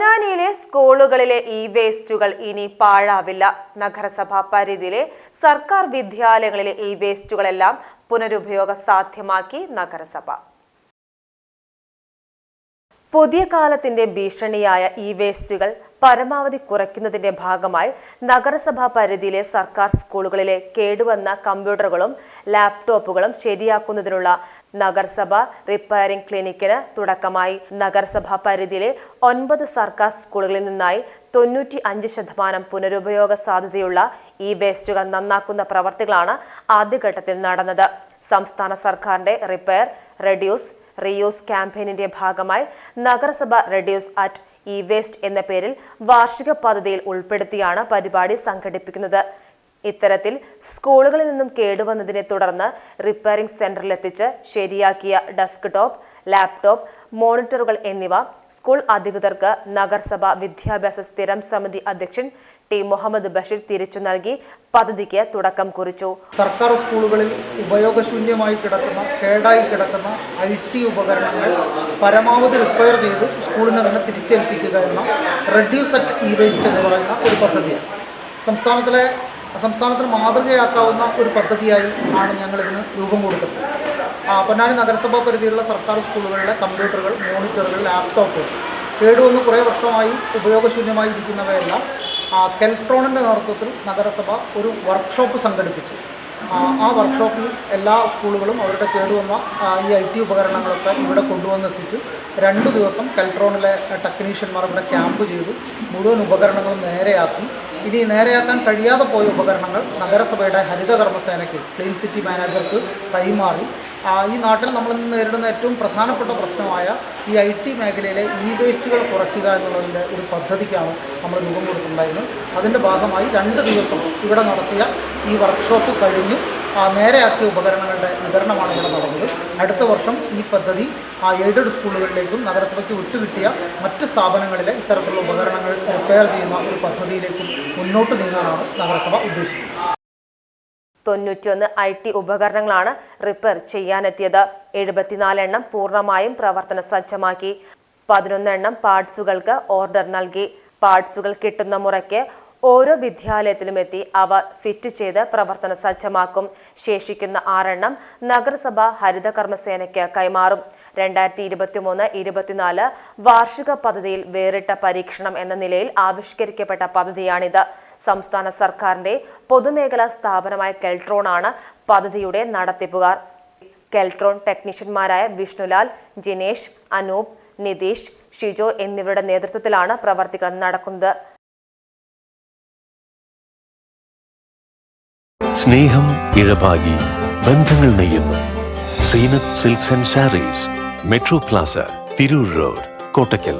പൊന്നാനിയിലെ സ്കൂളുകളിലെ ഇ വേസ്റ്റുകൾ ഇനി പാഴാവില്ല. നഗരസഭാ പരിധിയിലെ സർക്കാർ വിദ്യാലയങ്ങളിലെ ഇ വേസ്റ്റുകളെല്ലാം പുനരുപയോഗ സാധ്യമാക്കി നഗരസഭ. പുതിയ കാലത്തിന്റെ ഭീഷണിയായ ഇ വേസ്റ്റുകൾ പരമാവധി കുറയ്ക്കുന്നതിന്റെ ഭാഗമായി നഗരസഭാ പരിധിയിലെ സർക്കാർ സ്കൂളുകളിലെ കേടുവന്ന കമ്പ്യൂട്ടറുകളും ലാപ്ടോപ്പുകളും ശരിയാക്കുന്നതിനുള്ള നഗരസഭ റിപ്പയറിംഗ് ക്ലിനിക്കിന് തുടക്കമായി. നഗരസഭാ പരിധിയിലെ ഒൻപത് സർക്കാർ സ്കൂളുകളിൽ നിന്നായി തൊണ്ണൂറ്റി അഞ്ച് ശതമാനം പുനരുപയോഗ സാധ്യതയുള്ള ഈ വേസ്റ്റുകൾ നന്നാക്കുന്ന പ്രവർത്തികളാണ് ആദ്യഘട്ടത്തിൽ നടന്നത്. സംസ്ഥാന സർക്കാരിന്റെ റിപ്പയർ റെഡ്യൂസ് റീയൂസ് ക്യാമ്പയിനിന്റെ ഭാഗമായി നഗരസഭ റെഡ്യൂസ് അറ്റ് ഇ വേസ്റ്റ് എന്ന പേരിൽ വാർഷിക പദ്ധതിയിൽ ഉൾപ്പെടുത്തിയാണ് പരിപാടി സംഘടിപ്പിക്കുന്നത്. ഇത്തരത്തിൽ സ്കൂളുകളിൽ നിന്നും കേടുവന്നതിനെ തുടർന്ന് റിപ്പയറിംഗ് സെന്ററിലെത്തിച്ച് ശരിയാക്കിയ ഡെസ്ക്ടോപ്പ് ലാപ്ടോപ്പ് മോണിറ്ററുകൾ എന്നിവ സ്കൂൾ അധികൃതർക്ക് നഗരസഭ വിദ്യാഭ്യാസ സ്ഥിരം സമിതി അധ്യക്ഷൻ ടി. മുഹമ്മദ് ബഷീർ തിരിച്ചു നൽകി പദ്ധതിക്ക് തുടക്കം കുറിച്ചു. സർക്കാർ സ്കൂളുകളിൽ ഉപയോഗശൂന്യമായി കിടക്കുന്ന കേടായി കിടക്കുന്ന ഐ ടി ഉപകരണങ്ങൾ പരമാവധി റിപ്പയർ ചെയ്ത് സ്കൂളിനെ തന്നെ തിരിച്ചേൽപ്പിക്കുക എന്ന റെഡ്യൂസ് അറ്റ് ഇ വേസ്റ്റ് എന്ന് പറയുന്ന ഒരു പദ്ധതിയാണ്. സംസ്ഥാനത്തിലെ സംസ്ഥാനത്തിന് മാതൃകയാക്കാവുന്ന ഒരു പദ്ധതിയായി ആണ് ഞങ്ങളിതിന് രൂപം കൊടുത്തത് പൊന്നാനി നഗരസഭാ പരിധിയിലുള്ള സർക്കാർ സ്കൂളുകളിലെ കമ്പ്യൂട്ടറുകൾ മോണിറ്ററുകൾ ലാപ്ടോപ്പുകൾ കേടുവന്ന് കുറേ വർഷമായി ഉപയോഗശൂന്യമായി ഇരിക്കുന്നവയെല്ലാം. കെൽട്രോണിന്റെ നേതൃത്വത്തിൽ നഗരസഭ ഒരു വർക്ക്ഷോപ്പ് സംഘടിപ്പിച്ചു. ആ, വർക്ക്ഷോപ്പിൽ എല്ലാ സ്കൂളുകളും അവരുടെ കേടുവന്ന ഈ ഐ ടി ഉപകരണങ്ങളൊക്കെ ഇവിടെ കൊണ്ടുവന്നെത്തിച്ച്. രണ്ട് ദിവസം കെൽട്രോണിലെ ടെക്നീഷ്യന്മാർ ഇവിടെ ക്യാമ്പ് ചെയ്തു. മുഴുവൻ ഉപകരണങ്ങളും നേരെയാക്കി. ഇനി നേരെയാക്കാൻ കഴിയാതെ പോയ ഉപകരണങ്ങൾ നഗരസഭയുടെ ഹരിത കർമ്മസേനയ്ക്ക് ക്ലീൻ സിറ്റി മാനേജർക്ക് കൈമാറി. ഈ നാട്ടിൽ നമ്മൾ ഇന്ന് നേരിടുന്ന ഏറ്റവും പ്രധാനപ്പെട്ട പ്രശ്നമായ ഈ ഐ ടി മേഖലയിലെ ഇ വേസ്റ്റുകൾ കുറയ്ക്കുക എന്നുള്ളതിന്റെ ഒരു പദ്ധതിക്കാണ് നമ്മൾ രൂപം കൊടുത്തിട്ടുണ്ടായിരുന്നത്. അതിന്റെ ഭാഗമായി രണ്ട് ദിവസം ഇവിടെ നടത്തിയ ഈ വർക്ക്ഷോപ്പ് കഴിഞ്ഞ്. നേരെയാക്കിയ ഉപകരണങ്ങളുടെ വിതരണമാണ് ഇവിടെ നടന്നത്. അടുത്ത വർഷം ഈ പദ്ധതി ആ എയ്ഡഡ് സ്കൂളുകളിലേക്കും നഗരസഭയ്ക്ക് വിട്ടുകിട്ടിയ മറ്റ് സ്ഥാപനങ്ങളിലെ ഇത്തരത്തിലുള്ള ഉപകരണങ്ങൾ റിപ്പയർ ചെയ്യുന്ന ഒരു പദ്ധതിയിലേക്കും മുന്നോട്ട് നീങ്ങാനാണ് നഗരസഭ ഉദ്ദേശിക്കുന്നത് തൊണ്ണൂറ്റിയൊന്ന് ഐ ടി ഉപകരണങ്ങളാണ് റിപ്പയർ ചെയ്യാനെത്തിയത്. എഴുപത്തിനാല് എണ്ണം പൂർണമായും പ്രവർത്തന സജ്ജമാക്കി. പതിനൊന്നെണ്ണം പാർട്സുകൾക്ക് ഓർഡർ നൽകി. പാർട്സുകൾ കിട്ടുന്ന മുറയ്ക്ക് ഓരോ വിദ്യാലയത്തിലും എത്തി അവ ഫിറ്റ് ചെയ്ത് പ്രവർത്തന സജ്ജമാക്കും. ശേഷിക്കുന്ന ആറെണ്ണം നഗരസഭ ഹരിത കർമ്മസേനയ്ക്ക് കൈമാറും. രണ്ടായിരത്തി ഇരുപത്തിമൂന്ന് ഇരുപത്തിനാല് വാർഷിക പദ്ധതിയിൽ വേറിട്ട പരീക്ഷണം എന്ന നിലയിൽ ആവിഷ്കരിക്കപ്പെട്ട പദ്ധതിയാണിത്. സംസ്ഥാന സർക്കാരിന്റെ പൊതുമേഖലാ സ്ഥാപനമായ കെൽട്രോൺ ആണ് പദ്ധതിയുടെ നടത്തിപ്പുകാർ. കെൽട്രോൺ ടെക്നീഷ്യന്മാരായ വിഷ്ണുലാൽ ജിനേഷ് അനൂപ് നിതീഷ് ഷിജോ എന്നിവരുടെ നേതൃത്വത്തിലാണ് പ്രവർത്തികൾ നടക്കുന്നത്. സ്നേഹം ഇഴപാകി ബന്ധങ്ങൾ നെയ്യുന്നു Zeenath Silks and Sarees Metro Plaza Tirur road Kottakkal